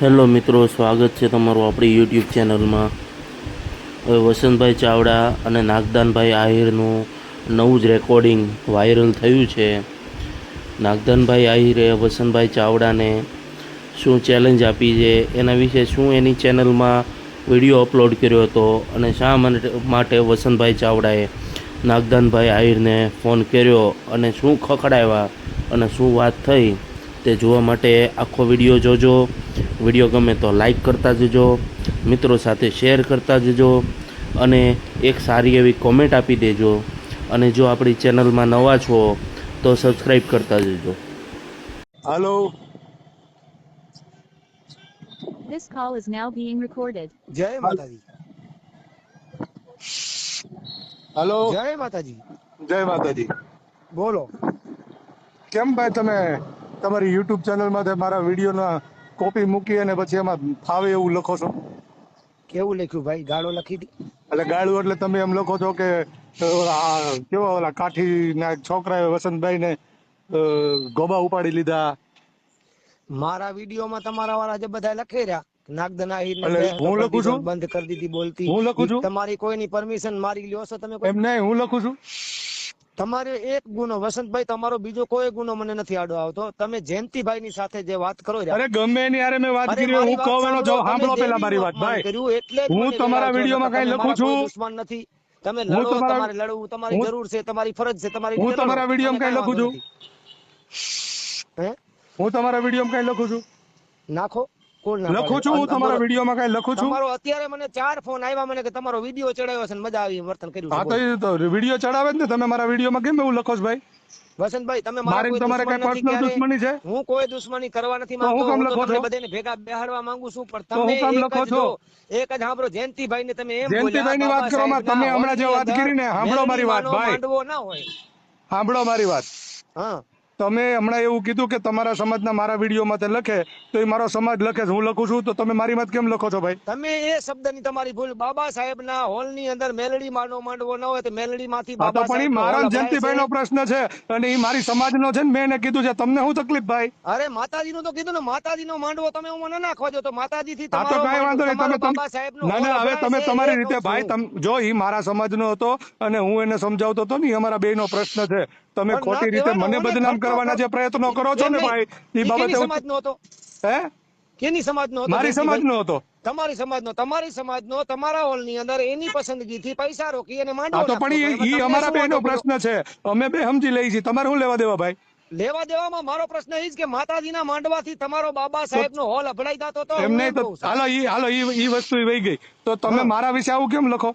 Hello મિત્રો, સ્વાગત છે તમારું આપણી યુટ્યુબ ચેનલમાં. હવે વસંતભાઈ ચાવડા અને નાગદાનભાઈ આહિરનું નવું જ રેકોર્ડિંગ વાયરલ થયું છે. નાગદાનભાઈ આહિરે, વસંતભાઈ ચાવડાને શું ચેલેન્જ આપી છે, એના વિશે શું એની ચેનલમાં વીડિયો અપલોડ કર્યો હતો અને શા માટે વસંતભાઈ ચાવડાએ નાગદાનભાઈ આહિરને ફોન કર્યો અને શું ખખડાવ્યા અને શું વાત થઈ? તે જોવા માટે આખો વીડિયો જોજો. વીડિયો ગમે તો લાઈક કરતા જજો મિત્રો સાથે શેર કરતા જજો અને એક સારી એવી કોમેન્ટ આપી દેજો. અને જો આપણી ચેનલમાં નવા છો તો સબસ્ક્રાઈબ કરતા જજો. હાલો This call is now being recorded. જય માતાજી. હાલો જય માતાજી. જય માતાજી. બોલો. કેમ ભાઈ તમે તમારી યુટ્યુબ ચેનલમાં મારા વિડીયોના કોપી મૂકી અને પછી એમાં ફાવે એવું લખો છો. કેવું લખ્યું ભાઈ? ગાળો લખી દી. એટલે ગાળું એટલે તમે એમ લખો છો કે કેવા ઓલા કાઠીના છોકરાએ વસંતભાઈને અ, ગોબા ઉપાડી લીધા. મારા વિડીયોમાં તમારા વાળા જે બધા લખી રહ્યા નાગદના હું લખું છું? બંધ કરી દીધી બોલતી. હું લખું છું? તમારી કોઈની પરમિશન મારી લ્યો છો તમે એમ નહીં હું લખું છું? તમારે એક ગુનો વસંતભાઈ તમારો બીજો કોઈ ગુનો મને નથી આડો આવતો. તમે જયંતિભાઈ ની સાથે જે વાત કરો અરે ગમે એની હારે મેં વાત કરી હું વાત કહેવાનો સાંભળો, જવાબ સાંભળો પેલા મારી વાત ભાઈ. કર્યું એટલે હું તમારા. વિડીયોમાં નકર લખું છું? દુશ્મન નથી. તમે લડો તમારે લડવું તમારી જરૂર છે તમારી ફરજ છે તમારી હું તમારા વિડીયોમાં કાંઈ કાંઈ લખું છું? હે? હું તમારા વિડીયોમાં કઈ લખું છું? નાખો. કોણ લખો છો હું તમારા. વિડીયોમાં કઈ લખું છું? તમારો અત્યારે મને ચાર ફોન આવ્યા મને કે તમારો વીડિયો ચડાવ્યો છે મજા આવી વર્તન કર્યું હા તો વીડિયો ચડાવે ને. તમે મારા વિડીયોમાં કેમ એવું લખો છો ભાઈ? વસંતભાઈ તમે મારા તમારે કઈ પર્સનલ દુશ્મની છે? હું કોઈ દુશ્મની કરવા નથી માંગતો હું કામ લખો છો? બધાને ભેગા બેહાડવા માંગુ છું પણ તમે હું કામ લખો છો? એક જ સાંભળો જયંતિભાઈ ને તમે એમ જયંતિભાઈ ની વાત કરવામાં તમે હમણાં જે વાત કરી ને, હોલની સાંભળો મારી વાત, ભાઈ. ના હોય. સાંભળો મારી વાત. હા. તમે હમણાં એવું કીધું કે તમારા સમાજના મારા વિડીયોમાં તે લખે તો એ મારો સમાજ લખે છે. હું લખું છું તો તમે મારી વાત કેમ લખો છો ભાઈ? તમે એ શબ્દની તમારી ભૂલ. બાબા સાહેબના હોલની અંદર મેલડી માનો માંડવો ન હોય તો મેલડી માંથી બાબા પણ મારા જયંતિભાઈ નો પ્રશ્ન છે અને એ મારી સમાજનો છે ને મેં એને કીધું છે. તમને શું તકલીફ ભાઈ? અરે માતાજી નું તો કીધું ને માતાજી નો માંડવો તમે હું મને નાખવા દો. તો માતાજી થી હા કઈ વાંધો નહીં. તમે બાબા સાહેબ ના ના હવે તમે તમારી રીતે ભાઈ તમ જો એ મારા સમાજનો હતો અને હું એને સમજાવતો હતો ને એ અમારા બે નો પ્રશ્ન છે. તમે ખોટી રીતે મને બદનામ કરવાના જે પ્રયત્નો કરો છો ને ભાઈ એ બાબતે સમાજનો હતો? હે? કેની સમાજનો હતો? મારી? સમાજનો હતો. તમારી સમાજનો તમારી સમાજનો તમારા હોલની અંદર એની પસંદગી થી પૈસા રોકી અને માંડવો તો પણ તમને અમારા શું બે નો પ્રશ્ન છે. અમે બે સમજી લઈ છીએ. તમારે શું લેવા દેવા ભાઈ? લેવા દેવામાં મારો પ્રશ્ન એ જ કે માતાજીના માંડવાથી તમારો બાબા સાહેબ નો હોલ અભડાઈ જતો હતો એમ નહીં એમ તો કહું છું. હાલો ઈ હાલો ઈ વસ્તુ વહી ગઈ. તો તમે મારા વિશે આવું કેમ લખો?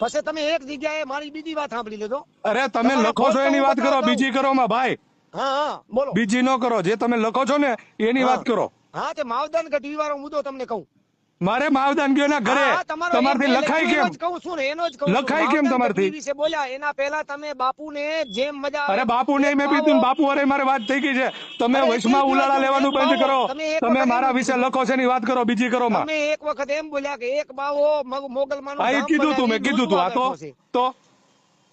પછી તમે એક જગ્યાએ મારી બીજી વાત સાંભળી લેજો. અરે તમે લખો છો એની વાત કરો બીજી કરો માં ભાઈ. હા હા બોલો. બીજી ન કરો જે તમે લખો છો ને એની વાત કરો. હા તે માવદાન ગઢવી વાળો મુદ્દો તમને કહું. મારે માવદાન ગયો ઘરે તમારથી લખાય કેમ? કહું છું એનો જ કહું છું. લખાય કેમ તમારથી? વિશે બોલ્યા એના પહેલા તમે બાપુને જેમ મજા અરે બાપુ ને મેં ને, પાવો- બાપુ અરે મારે વાત થઈ ગઈ છે. તમે અરે ઉલાળા લેવાનું બંધ કરો. તમે મારા વિશે લખો છે એની વાત કરો બીજી કરો માં. તમે એક વખત એમ બોલ્યા કે એક બાવો મોગલ માનો આ કીધું તું મેં કીધું તું. આ તો તો?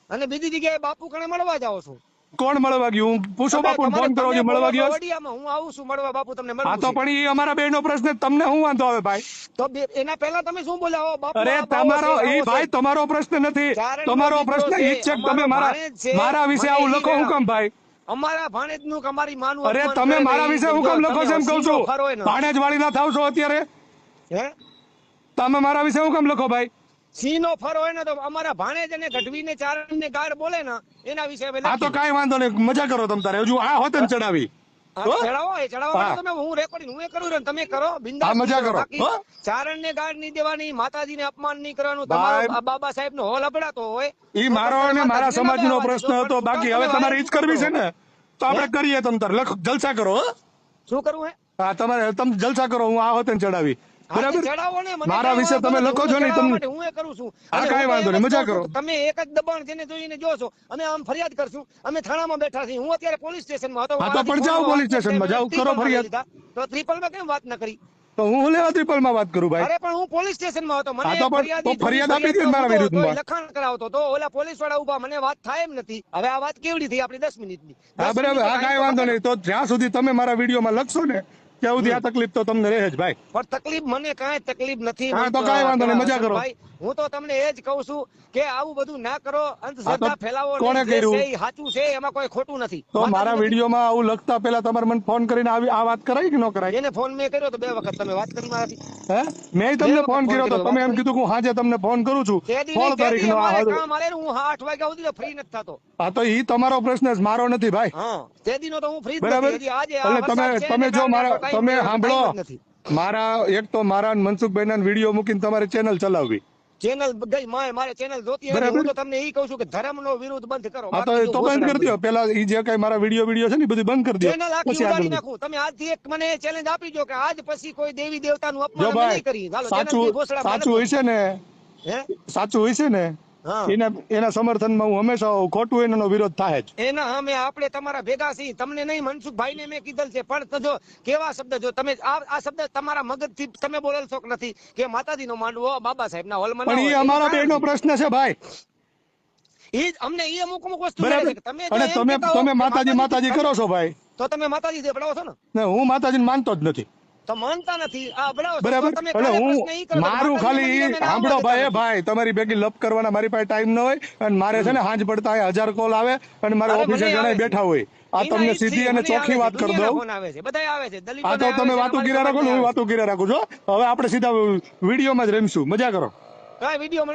અને બીજી જગ્યાએ બાપુ કણે મળવા જાઓ છો? કોણ મળવા ગયું? પૂછો બાપુ ફોન કરો છો મળવા ગયો હું આવું છું મળવા બાપુ તમને હા તો પણ એ અમારા બે પ્રશ્ન તમને શું વાંધો આવે ભાઈ? તો એના પહેલા તમે શું બોલ્યા બાપુ અરે તમારો એ ભાઈ તમારો પ્રશ્ન નથી. તમારો પ્રશ્ન છે તમે મારા મારા વિશે આવું લખો હું કેમ ભાઈ? અમારા ભાણેજનું અમારી માનવું અરે તમે મારા વિશે હું કેમ લખો છો એમ કહું છું? ભાણેજ વાળી ના થાવ છો અત્યારે? હે? તમે મારા વિશે હું કેમ લખો ભાઈ? સિંહનો ફરો હોય ને તો અમારા ભાણેજ અને ચારણ ને ગાળ બોલે ને એના વિશે આ તો કઈ વાંધો નહીં. મજા કરો તમ તારે. હજુ આ હોત ને ચડાવી. ચડાવો એ ચડાવવા તમે હું રેકોર્ડિંગ હું એ કરું ને તમે કરો. બિંદાસ મજા કરો. હો? ચારણને ગાળ નહીં દેવાની માતાજીને અપમાન નહીં કરવાનું. તમારો બાબા સાહેબનો હોલ અબડાતો હોય. ઈ મારો અને મારા સમાજ નો પ્રશ્ન હતો. બાકી હવે તમારે ઈ જ કરવી છે ને? તો આપણે? કરીએ તમ તાર. લખ જલસા કરો શું કરવું હે? હા તમારે તમે જલસા કરો હું આ હોત ને ચડાવી. બરાબર? મારા વિશે તમે લખો છો ને તમને હું એ કરું છું. આ અને વાંધો નહીં, મજા કરો. તમે એક જ દબાણ જેને જોઈને જોશો અમે આમ ફરિયાદ કરશું. અમે થાણામાં બેઠા છીએ. હું અત્યારે પોલીસ સ્ટેશનમાં હતો. હા, તો પણ જાઓ પોલીસ સ્ટેશનમાં, જાઓ, કરો ફરિયાદ. તો ત્રિપલમાં કેમ વાત ન કરી? તો હું લેવા ત્રિપલમાં વાત કરું ભાઈ? અરે પણ હું પોલીસ સ્ટેશનમાં હતો. મને તો ફરિયાદી આપી દીધી મારા વિરુદ્ધમાં. લખાણ કરાવતો તો ઓલા પોલીસવાળા ઊભા મને વાત થાય એમ નથી. હવે આ વાત કેવડી થઈ આપણી દસ મિનિટની. હા બરાબર. હા કાઈ વાંધો નહીં. તો જ્યાં સુધી તમે મારા વિડીયોમાં લખશો ને ત્યાં સુધી આ તકલીફ તો તમને રહે જ ભાઈ. પણ તકલીફ મને કાંઈ તકલીફ નથી હા, તો કાંઈ વાંધો નહીં, મજા કરો. ભાઈ, હું તો તમને એ જ કહું છું કે આવું બધું ના કરો અંધશ્રદ્ધા ફેલાવો કોણે કર્યું? સાચું છે એમાં કોઈ ખોટું નથી. તો મારા વિડીયોમાં આવું લખતા પહેલા તમારે મને ફોન કરીને આવી આ વાત કરાય કે ન કરાય એને ફોન મેં કર્યો તો બે વખત તમે વાત કરી મારાથી. હે? મેં તમને ફોન કર્યો તો તમે એમ કીધું કે હું હાજે તમને ફોન કરું છું. સોળ તારીખ નો કામ આલે હું 8 વાગ્યા સુધી ફ્રી નથી થતો. હા તો ઈ તમારો પ્રશ્ન છે મારો નથી ભાઈ. હા તે દિનો તો હું ફ્રી જ નથી આજે તમે તમે જો મારા તમે સાંભળો મારા એક તો મારા મનસુખભાઈ ના વીડિયો મૂકીને તમારી ચેનલ ચલાવવી. ચેનલ ગઈ મારે મારે ચેનલ જોતી હોય ને બરાબર. હું તો તમને ઈ કહું છું કે ધર્મ નો વિરોધ બંધ કરો. હા તો તો બંધ કરી દો પેલા ઈ જે કઈ મારા વિડિયો વીડિયો છે ને બધું બંધ કરી દો ચેનલ આખી ઉડાડી નાખું. તમે આજથી એક મને ચેલેન્જ આપી દો કે આજ પછી કોઈ દેવી દેવતાનું અપમાન નહીં કરી સાચું સાચું હોય છે ને હે? સાચું હોય છે ને એના એના સમર્થનમાં હું હંમેશા ખોટું એનો વિરોધ થાય જ. એના અમે આપણે તમારા ભેગા છીએ. તમને નહીં મનસુખભાઈ ને મેં કીધેલ છે. પણ જો કેવા શબ્દ જો તમે આ આ શબ્દ તમારા મગજથી તમે બોલેલ છો કે નથી કે માતાજી નો માંડવો બાબા સાહેબ ના હોલમાં પણ એ અમારા બેનો પ્રશ્ન છે ભાઈ. એ જ અમને એ અમુક અમુક વસ્તુ છે તમે અને તમે તમે માતાજી માતાજી કરો છો ભાઈ. તો તમે માતાજી દેવડાવો છો ને? ને હું માતાજી માનતો જ નથી. તો માનતા નથી. આ છો. બરાબર? એટલે હું પ્રશ્ન ઈ કરો કે મારું ખાલી સાંભળો ભાઈ ભાઈ તમારી ભેગી લપ કરવાના મારી પાસે ટાઈમ ન હોય અને મારે છે ને હાંજ પડતા હજાર કોલ આવે અને મારે ઓફિસે જણાય બેઠા હોય. આ તમને સીધી અને ચોખ્ખી વાત કરી દઉં. આ તો તમે વાતો ગીરા રાખો ને હું વાતો ગીરા રાખું છું. હવે આપણે સીધા વિડીયોમાં જ રમીશું. મજા કરો. વીડિયો